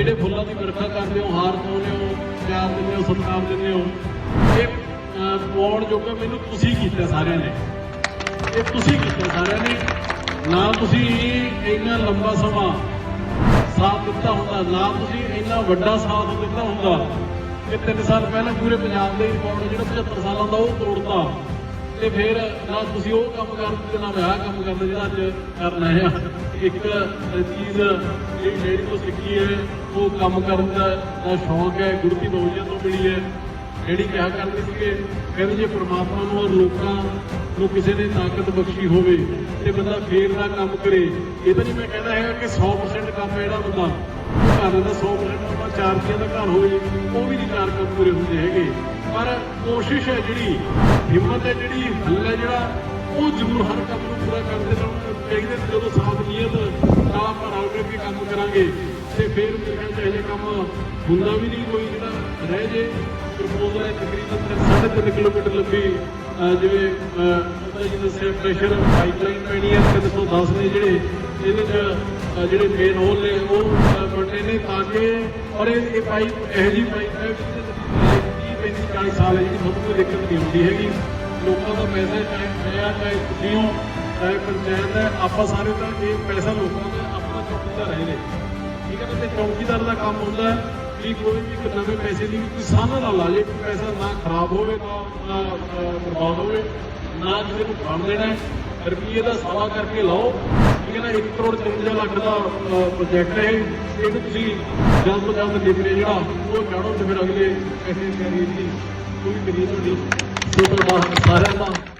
ਜਿਹੜੇ ਫੁੱਲਾਂ ਦੀ ਵਰਖਾ ਕਰਦੇ ਹੋ, ਹਾਰ ਪਾਉਂਦੇ ਹੋ, ਪਿਆਰ ਦਿੰਦੇ ਹੋ, ਸਤਿਕਾਰ ਦਿੰਦੇ ਹੋ, ਇਹ ਪਾਉਣ ਜੋਗਾ ਮੈਨੂੰ ਤੁਸੀਂ ਕੀਤਾ ਸਾਰਿਆਂ ਨੇ। ਇਹ ਤੁਸੀਂ ਕੀਤਾ ਸਾਰਿਆਂ ਨੇ। ਨਾ ਤੁਸੀਂ ਇੰਨਾ ਲੰਬਾ ਸਮਾਂ ਸਾਥ ਦਿੱਤਾ ਹੁੰਦਾ, ਨਾ ਤੁਸੀਂ ਇੰਨਾ ਵੱਡਾ ਸਾਥ ਦਿੱਤਾ ਹੁੰਦਾ। ਕਿ 3 ਸਾਲ ਪਹਿਲਾਂ ਪੂਰੇ ਪੰਜਾਬ ਦੇ ਰਿਕਾਰਡ ਜਿਹੜਾ 75 ਸਾਲਾਂ ਦਾ ਉਹ ਤੋੜਦਾ ਤੇ ਫਿਰ ਨਾ ਤੁਸੀਂ ਉਹ ਕੰਮ ਕਰਦੇ ਨਾ ਮੈਂ ਆਹ ਕੰਮ ਕਰਦਾ ਜਿਹੜਾ ਅੱਜ ਕਰਨਾ ਹੈ ਇੱਕ ਚੀਜ਼ ਜਿਹੜੀ ਮੇਰੀ ਤੋਂ ਸਿੱਖੀ ਹੈ, ਉਹ ਕੰਮ ਕਰਨ ਦਾ ਦਾ ਸ਼ੌਂਕ ਹੈ ਗੁਰਤੀ ਬੋਝੀਆਂ ਤੋਂ ਮਿਲੀ ਹੈ। ਜਿਹੜੀ ਕਿਹਾ ਕਰਦੇ ਸੀਗੇ, ਕਹਿੰਦੇ ਜੇ ਪ੍ਰਮਾਤਮਾ ਨੂੰ ਔਰ ਲੋਕਾਂ ਨੂੰ ਕਿਸੇ ਨੇ ਤਾਕਤ ਬਖਸ਼ੀ ਹੋਵੇ ਤੇ ਬੰਦਾ ਫੇਰ ਦਾ ਕੰਮ ਕਰੇ, ਇਹ ਤਾਂ ਨਹੀਂ ਮੈਂ ਕਹਿੰਦਾ ਹੈਗਾ ਕਿ 100% ਕੰਮ ਹੈ ਜਿਹੜਾ ਬੰਦਾ। ਘਰ ਦਾ 100% ਆਪਾਂ ਚਾਰ ਚੀਜ਼ਾਂ ਦਾ ਘਰ ਹੋਵੇ ਉਹ ਵੀ ਨਹੀਂ ਚਾਰ ਕੰਮ ਪੂਰੇ ਹੁੰਦੇ ਹੈਗੇ। ਪਰ ਕੋਸ਼ਿਸ਼ ਹੈ ਜਿਹੜੀ, ਹਿੰਮਤ ਹੈ ਜਿਹੜੀ, ਹੱਲ ਹੈ ਜਿਹੜਾ, ਉਹ ਜ਼ਰੂਰ ਹਰ ਕੰਮ ਨੂੰ ਪੂਰਾ ਕਰਦੇ ਰਹੋ ਚਾਹੀਦੇ ਤੇ ਜਦੋਂ ਸਾਥ ਨੀਅਤ ਨਾਲ ਆਪਾਂ ਰਲ ਮਿਲ ਕੇ ਕੰਮ ਕਰਾਂਗੇ ਤੇ ਫਿਰ ਮੇਰੇ 'ਚ ਇਹ ਜਿਹਾ ਕੰਮ ਹੁੰਦਾ ਵੀ ਨਹੀਂ, ਕੋਈ ਜਿਹੜਾ ਰਹਿ ਜੇ। ਪ੍ਰਪੋਜ਼ਲ ਹੈ ਤਕਰੀਬਨ 3.5 ਕਿਲੋਮੀਟਰ ਲੰਬੀ ਜਿਵੇਂ ਉਹਦਾ ਜੀ ਦੱਸਿਆ ਪ੍ਰੈਸ਼ਰ ਪਾਈਪਲਾਈਨ ਪੈਣੀ ਹੈ 310 ਨੇ ਜਿਹੜੇ, ਇਹਦੇ ਚ ਜਿਹੜੇ ਮੇਨ ਹੋਲ ਨੇ, ਉਹ, ਅਹ ਬਣਨੇ ਨੇ ਤਾਂ ਕਿ ਔਰ ਇਹ ਪਾਈਪ ਇਹੋ ਜਿਹੀ ਪਾਈਪ ਹੈ 40 ਸਾਲ ਹੈ ਜਿਹੜੀ ਤੁਹਾਨੂੰ ਕੋਈ ਦਿੱਕਤ ਨਹੀਂ ਹੁੰਦੀ ਹੈਗੀ। ਲੋਕਾਂ ਦਾ ਪੈਸਾ ਚਾਹੇ ਮੈਂ ਚਾਹੇ ਤੁਸੀਂ ਹੋ ਚਾਹੇ ਪੰਚਾਇਤ ਹੈ ਆਪਾਂ ਸਾਰੇ ਤਾਂ ਇਹ ਪੈਸਾ ਲੋਕਾਂ ਦਾ ਆਪਣਾ ਚੌਕੀਦਾਰ ਰਹੇ ਨੇ ਠੀਕ ਹੈ ਨਾ ਤੇ ਚੌਕੀਦਾਰ ਦਾ ਕੰਮ ਹੁੰਦਾ ਹੈ ਕਿ ਕੋਈ ਵੀ ਇੱਕ ਨਵੇਂ ਪੈਸੇ ਦੀ ਕੋਈ ਸਾਨਾ ਨਾ ਲਾ ਜੇ ਕੋਈ ਪੈਸਾ ਨਾ ਖਰਾਬ ਹੋਵੇ ਨਾ ਨਾ, ਬਰਬਾਦ ਹੋਵੇ ਨਾ ਕਿਸੇ ਨੂੰ ਖਾਣ ਦੇਣਾ ਰੁਪਈਏ ਦਾ ਸਵਾ ਕਰਕੇ ਲਾਓ। ਠੀਕ ਹੈ ਨਾ 1 ਕਰੋੜ 53 ਲੱਖ ਦਾ ਪ੍ਰੋਜੈਕਟ ਹੈ ਇਹ। ਇਹਨੂੰ ਤੁਸੀਂ ਜਲਦ ਤੋਂ ਜਲਦ ਨਿਕਲੇ ਜਿਹੜਾ ਉਹ ਚਾੜੋ ਤੇ ਫਿਰ ਅਗਲੇ ਪੈਸੇ ਦੀ ਤਿਆਰੀ ਕੋਈ ਕਰੀਏ ਤੁਹਾਡੀ ਸ਼ੁਕਰ ਸਾਰਿਆਂ ਦਾ